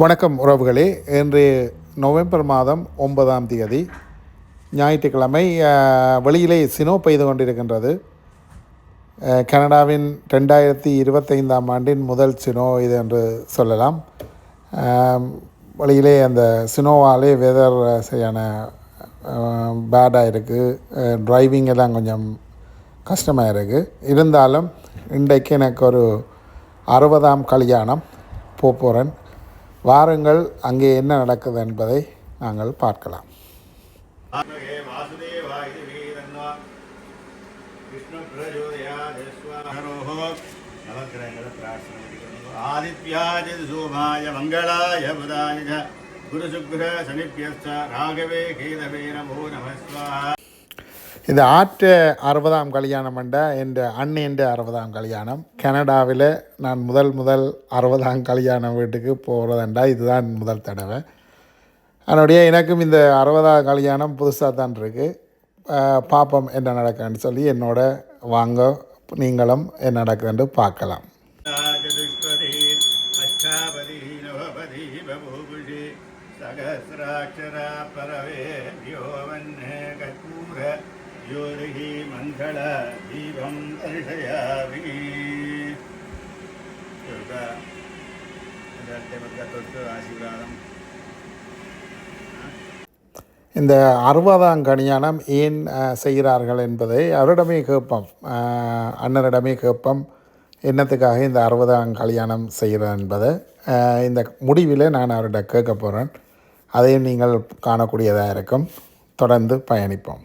வணக்கம் உறவுகளே. இன்று நவம்பர் மாதம் ஒன்பதாம் தேதி ஞாயிற்றுக்கிழமை வெளியிலே சினோ பெய்து கொண்டிருக்கின்றது. கனடாவின் ரெண்டாயிரத்தி இருபத்தைந்தாம் ஆண்டின் முதல் சினோ இது என்று சொல்லலாம். வழியிலே வெளியிலே அந்த சினோவாலே வெதர் சரியான பேடாக இருக்குது டிரைவிங் எல்லாம் கொஞ்சம் கஷ்டமாக இருக்குது இருந்தாலும் இன்றைக்கு எனக்கு ஒரு அறுபதாம் கல்யாணம் போக போகிறேன் வாருங்கள் அங்கே என்ன நடக்குது என்பதை நாங்கள் பார்க்கலாம். ஆத்மகே மங்களாய புதாய குருசுக்ர சனிப்பியஸ்த ராகவே கேதவே நமோ நமஸ்வா இந்த ஆற்று அறுபதாம் கல்யாணம் என்ற என்ற அண்ணன் அறுபதாம் கல்யாணம். கனடாவில் நான் முதல் முதல் அறுபதாம் கல்யாணம் வீட்டுக்கு போகிறதண்டா இதுதான் முதல் தடவை. அதனுடைய எனக்கும் இந்த அறுபதாம் கல்யாணம் புதுசாக தான் இருக்குது பாப்பம் என்ன நடக்குதுன்னு சொல்லி என்னோட வாங்க நீங்களும் என்ன நடக்குதுன்னு பார்க்கலாம். யோரிகி மங்கள தீபம் தரிசயாமி தொட்டு ஆசீர்வாதம் இந்த அறுபதாம் கல்யாணம் ஏன் செய்கிறார்கள் என்பதை அவரிடமே கேட்போம். அண்ணனிடமே கேட்போம். என்னத்துக்காக இந்த அறுபதாம் கல்யாணம் செய்கிறேன் என்பதை இந்த முடிவில் நான் அவர்கிட்ட கேட்க போகிறேன் அதையும் நீங்கள் காணக்கூடியதாக இருக்கும். தொடர்ந்து பயணிப்போம்.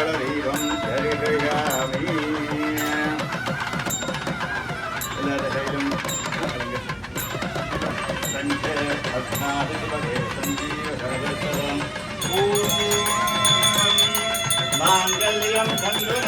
மங்கள தெய்வம் தருகையாமி எல்லாரும் சஞ்ச அஸ்மாதிபதே சஞ்சீவ மாங்கல்யம் சந்திரம்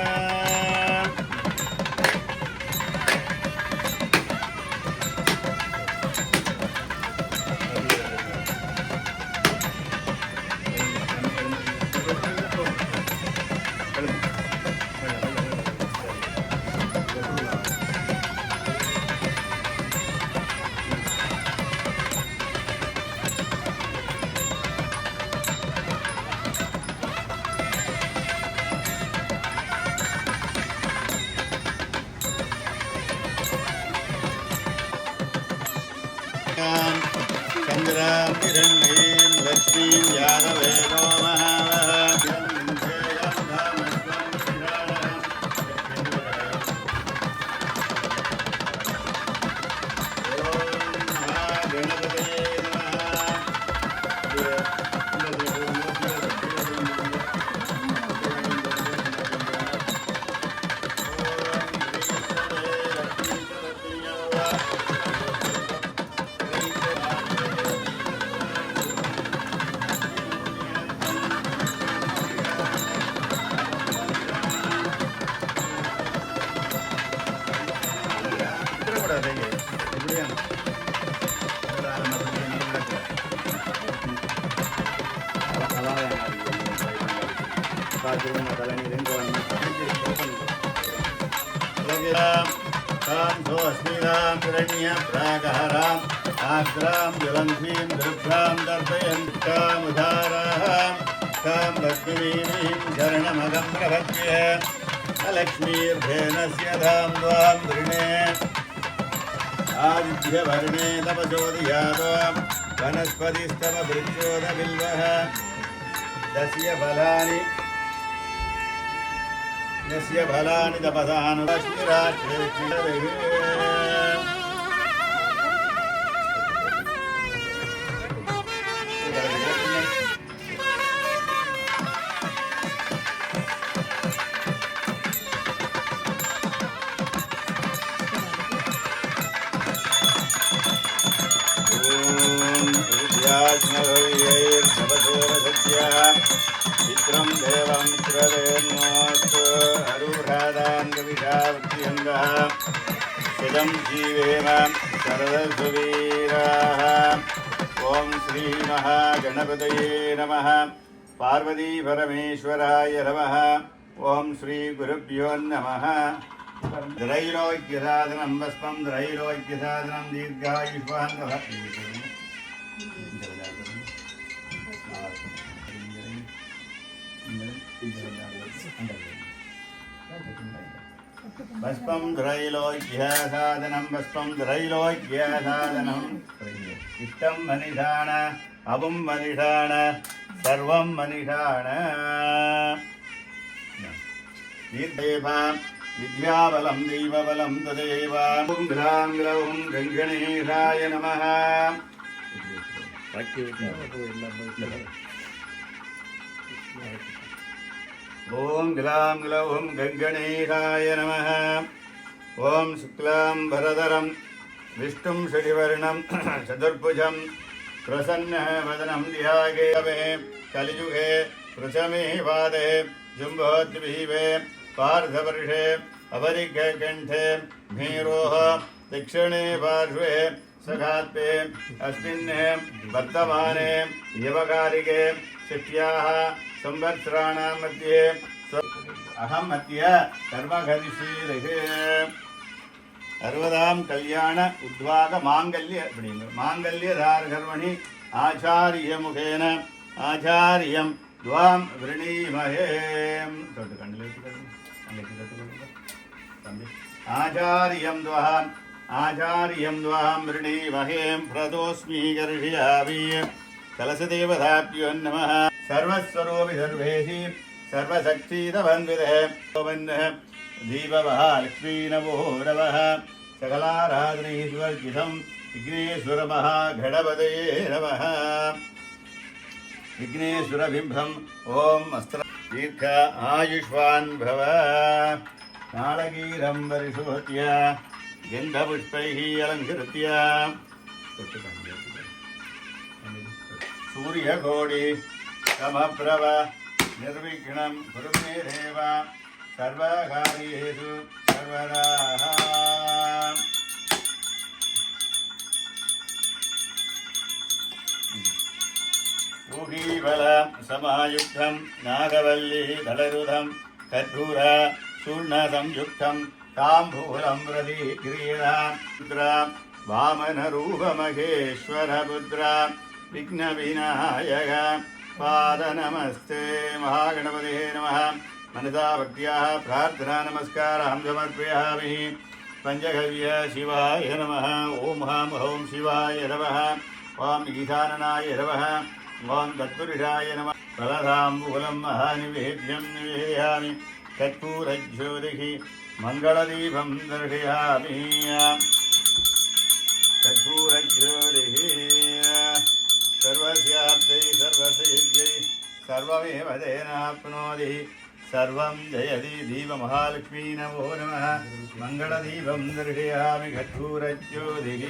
Yeah. रामगिरां तां सोऽस्मीनां शरण्यं प्रागहराम् आर्द्रां ज्वलन्तीं दृभ्रां दर्शयन्तामुधारां तां लक्ष्मीं शरणमगं प्रभज्य लक्ष्मीर्धेनस्य धां त्वां वृणे। आदित्यवर्णे तपचोदयादो वनस्पतिस्तमवृक्षोदबिल्वः तस्य फलानि यस्य फलानि तपसानुरश्मिराक्षे श्रीमहागणपतये नमः पार्वतीपरमेश्वराय नमः ॐ श्रीगुरुभ्यो नमः त्रैलोक्यसाधनं भस्मं त्रैलोक्यसाधनं दीर्घायुष्मान् भस्मं त्रैलोक्यसाधनं भस्मं त्रैलोक्यसाधनम् इष्टं मनिषाण அவும் மனிஷான சர்வம் மனிஷான வித்யாபலம் தெய்வபலம் ததேவாம் கிராம் கிரவும் கங்கணேஷாய நம ஓம் கிளாம் கிளவும் கங்கணேஷாய நம ஓம் சுக்லாம் பரதரம் விஷ்ணும் ஷடிவர்ணம் சதுர்புஜம் प्रसन्न वदनम ध्यागे कलियुगे कृशमीवादे जुम्भोद्भिवे पार्थवर्षे अवरिघकण्ठे भीरोह, दक्षिणे पार्श्वे सघात्पे अस्मिन्ने वर्तमाने युवकारिके शिष्याः संवत्सराणां मध्ये अहम् अद्य कर्मकरिशीलः சர்வதாம் கல்யாண உத்வாக மாங்கல்ய அப்படிங்கிற மாங்கல்ய தார்கர்மணி ஆச்சாரிய முகேன ஆச்சாரியம் துவாம் விரணீமகே தொட்டு கண்ணில் வச்சுக்கணும் தம்பி ஆச்சாரியம் துவாம் ஆச்சாரியம் துவாம் விரணீமகேம் பிரதோஸ்மி கர்ஷியாவி கலசதேவதாப்யோன் நம சர்வஸ்வரூபி சர்வேஷி சர்வசக்திதவன்விதே दीपवः लक्ष्मीनवोरवः सकलाराधनैश्वर्जितं विघ्नेश्वरमहागणपतये नमः विघ्नेश्वरबिम्बम् ॐ अस्त्र दीर्घ आयुष्वान् भव। नाळगीरं परिशोध्य, गन्धपुष्पैः अलङ्कृत्य। सूर्यकोटि समप्रभ, निर्विघ्नं कुरु मे सर्वकार्येषु सर्वदा ऊहीबल समायुक्तं नागवल्ली दलरुधं कर्पूर चूर्णसंयुक्तं ताम्बूलं प्रदीक्रियता पुत्रा वामनरूपमहेश्वरपुत्रा विघ्नविनायक पादनमस्ते महागणपते नमः मनसा भक्त्याः प्रार्थना नमस्कारां समर्पयामि। पञ्चगव्य शिवाय नमः। ॐ हाँ, ॐ शिवाय नमः। ॐ ईशाननाय नमः। ॐ तत्पुरुषाय नमः। फलदाम्बूलं महानिवेद्यं निवेदयामि। कर्पूरज्योतिः मङ्गलदीपं दर्शयामि। कर्पूरज्योतिः सर्वस्याप्त्यै सर्वसिद्ध्यै सर्वमेव तेनाप्नोति। सर्वं जयति दीपमहालक्ष्मी नमो नमः मङ्गलदीपं दर्शयामि कर्पूरज्योतिः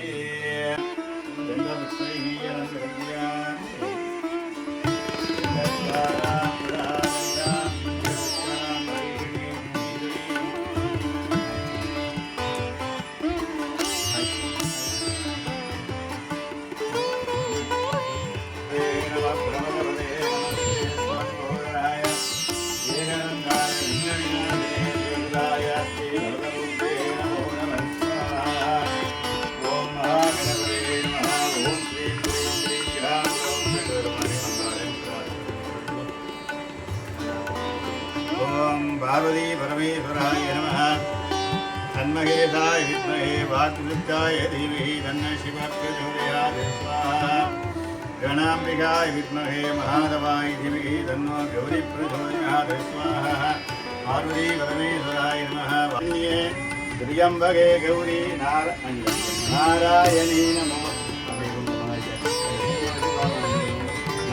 वाक्विद्धाय देवी तन्नशिवप्रचोदयात् स्वाहा गणाम्बिकाय विद्महे महादवाय दिवी तन्नो स्वाहा। मारुति परमेश्वराय नम। वन्ये गौरी नारायणी। नमो।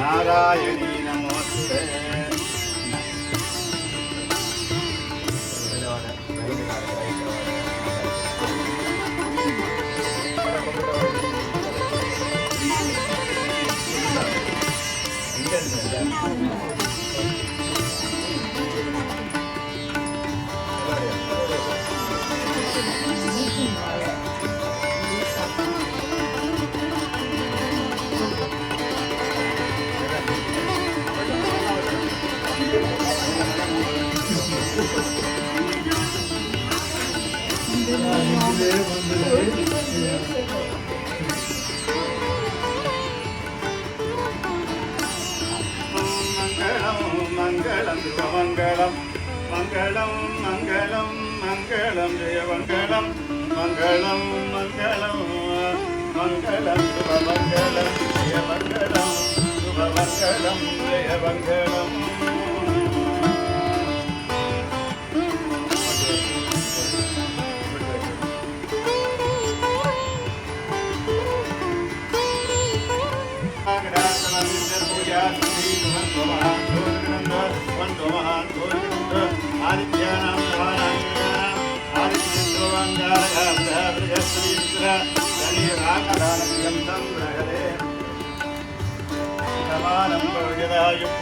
नारायणी। மங்களம் மங்களம் சுபமங்களம் மங்களம் மங்களம் மங்களம் ஜெயமங்களம் மங்களம் மங்களம் மங்களம் சுபமங்களம் ஜெயமங்களம் சுபமங்களம் ஜெயமங்களம் 네, 야,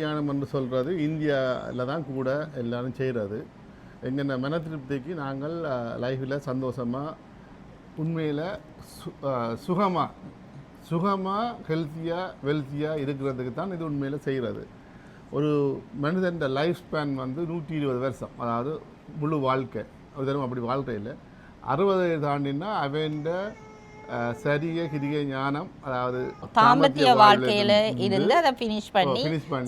கல்யாணம் என்று சொல்கிறது இந்தியாவில் தான் கூட எல்லோரும் செய்கிறது எங்கள் மன திருப்திக்கு நாங்கள் லைஃப்பில் சந்தோஷமாக உண்மையில் சு சுகமாக சுகமாக ஹெல்த்தியாக வெல்த்தியாக இருக்கிறதுக்கு தான் இது உண்மையில் செய்கிறது ஒரு மனிதன் லைஃப் ஸ்பேன் வந்து நூற்றி இருபது வருஷம். அதாவது முழு வாழ்க்கை. ஒரு தரம் அப்படி வாழ்க்கை இல்லை அறுபதை தாண்டினா அவன் சரிய கிரிய ஞானம் அதாவது தாம்பத்திய வாழ்க்கையில இருந்து அதை ஃபினிஷ் பண்ணி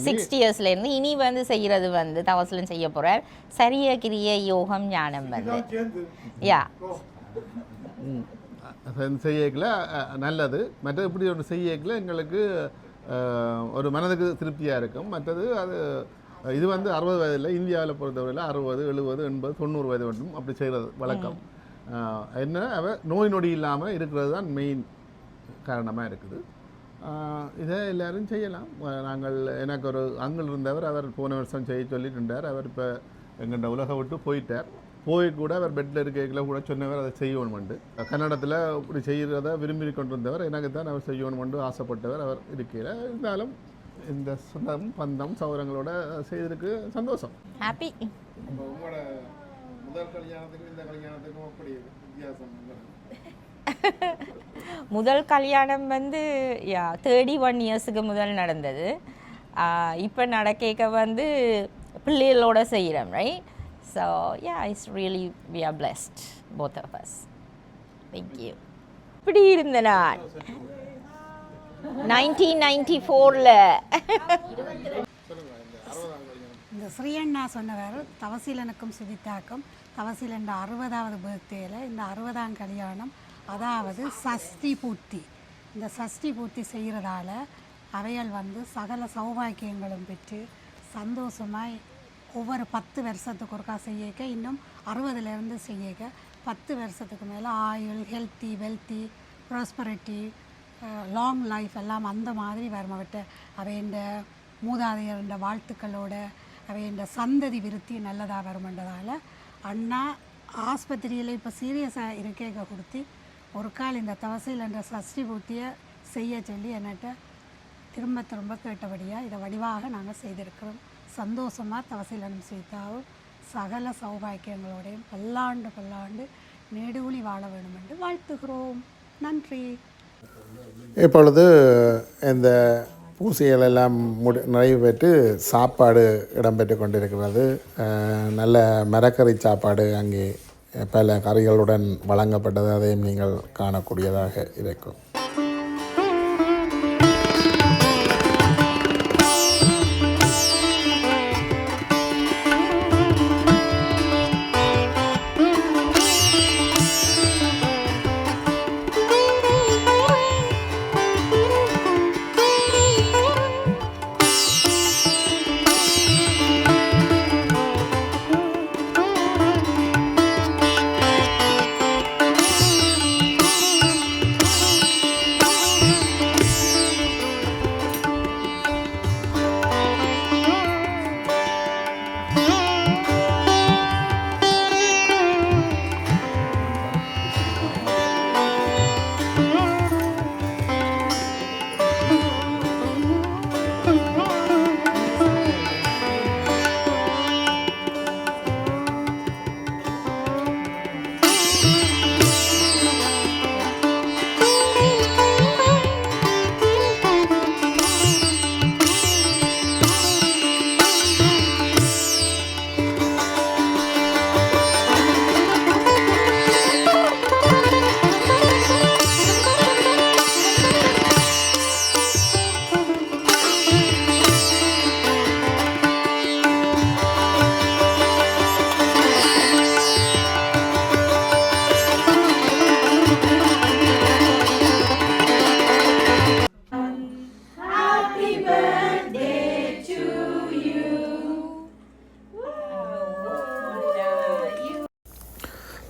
சிக்ஸ்டி இயர்ஸ்ல இருந்து இனி வந்து செய்யறது வந்து தவசலம் செய்ய போறார் சரிய கிரிய யோகம் ஞானம் வந்து யா செய்யக்கில் நல்லது மற்றது இப்படி ஒரு செய்யக்கில் எங்களுக்கு ஒரு மனதுக்கு திருப்தியாக இருக்கும் மற்றது அது இது வந்து அறுபது வயதில் இந்தியாவில் பொறுத்தவரையில் அறுபது எழுபது எண்பது தொண்ணூறு வயது மட்டும் அப்படி செய்கிறது வழக்கம் என்ன? அவ நோய் நொடி இல்லாமல் இருக்கிறது தான் மெயின் காரணமாக இருக்குது. இதை எல்லாரும் செய்யலாம். நாங்கள் எனக்கு ஒரு அங்கிள் இருந்தவர் அவர் போன வருஷம் செய்ய சொல்லிட்டு இருந்தார் அவர் இப்போ எங்கள்கிட்ட உலக விட்டு போயிட்டார். போய் கூட அவர் பெட்டில் இருக்கையில் கூட சொன்னவர் அதை செய்யணுமெண்டு. கன்னடத்தில் இப்படி செய்கிறத விரும்பி கொண்டிருந்தவர். எனக்கு தான் அவர் செய்யணுமெண்டு ஆசைப்பட்டவர் அவர் இருக்கையில் இருந்தாலும் இந்த சொந்தம் பந்தம் சௌரங்களோட செய்ததுக்கு சந்தோஷம். ஹாப்பி உங்களோட முதல் கல்யாணத்துக்கும் இந்த கல்யாணத்துக்கும் அப்படி வித்தியாசம் சொல்லுங்க. முதல் கல்யாணம் வந்து யா தேர்ட்டி ஒன் இயர்ஸுக்கு முதல் நடந்தது இப்போ நடக்க வந்து பிள்ளைகளோட செய்கிறோம் right so yeah it's really we are blessed both of us thank you இப்படி இருந்த நான் நைன்டீன் நைன்டி ஃபோரில் இந்த ஸ்ரீயண்ணா சொன்னவர் தவசீலனுக்கும் தவசில் இந்த அறுபதாவது பர்த்டேயில் இந்த அறுபதாம் கல்யாணம் அதாவது சஷ்டி பூர்த்தி. இந்த சஷ்டி பூர்த்தி செய்கிறதால அவைகள் வந்து சகல சௌபாக்கியங்களும் பெற்று சந்தோஷமாய் ஒவ்வொரு பத்து வருஷத்துக்கு ஒருக்கா செய்யக்க இன்னும் அறுபதுலேருந்து செய்யக்க பத்து வருஷத்துக்கு மேலே ஆயுள் healthy wealthy prosperity long life எல்லாம் அந்த மாதிரி வரமவிட்ட அவைண்ட மூதாதையர்ன்ற வாழ்த்துக்களோட அவைண்ட சந்ததி விருத்தி நல்லதாக வருமென்றதால் அண்ணா ஆஸ்பத்திரியில் இப்போ சீரியஸாக இருக்கேக்க கொடுத்து ஒரு கால் இந்த தவசையில் என்ற சஷ்டி பூர்த்தியை செய்ய சொல்லி என்னட்ட திரும்ப திரும்ப கேட்டபடியாக இதை வடிவாக நாங்கள் செய்திருக்கிறோம். சந்தோஷமாக தவசீலனம் செய்தாவும் சகல சௌபாக்கியங்களோடையும் பல்லாண்டு பல்லாண்டு நெடுவுளி வாழ வேண்டும் என்று வாழ்த்துகிறோம். நன்றி. இப்பொழுது இந்த பூசைகள் எல்லாம் முடி நிறைவு பெற்று சாப்பாடு இடம்பெற்று கொண்டிருக்கிறது. நல்ல மரக்கறி சாப்பாடு அங்கே பல கறிகளுடன் வழங்கப்பட்டது. அதையும் நீங்கள் காணக்கூடியதாக இருக்கும்.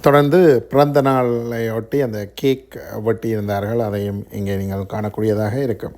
தொடர்ந்து பிறந்த நாளையொட்டி அந்த கேக் வெட்டியிருந்தார்கள். அதையும் இங்கே நீங்கள் காணக்கூடியதாக இருக்கும்.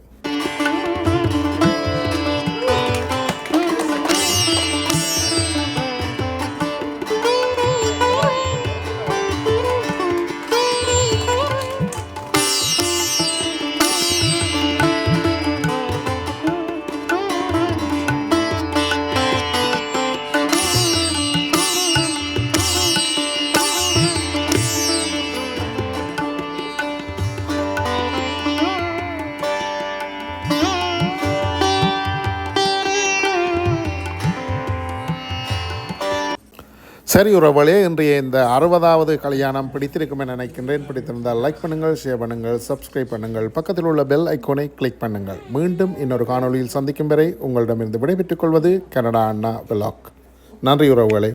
சரி உறவுகளே இன்றைய இந்த அறுபதாவது கல்யாணம் பிடித்திருக்கும் என நினைக்கின்றேன். பிடித்திருந்தால் லைக் பண்ணுங்கள் ஷேர் பண்ணுங்கள் சப்ஸ்கிரைப் பண்ணுங்கள். பக்கத்தில் உள்ள பெல் ஐக்கோனை கிளிக் பண்ணுங்கள். மீண்டும் இன்னொரு காணொளியில் சந்திக்கும் வரை உங்களிடமிருந்து விடைபெற்றுக் கொள்வது கனடா அண்ணா விலாக் நன்றி உறவுகளே.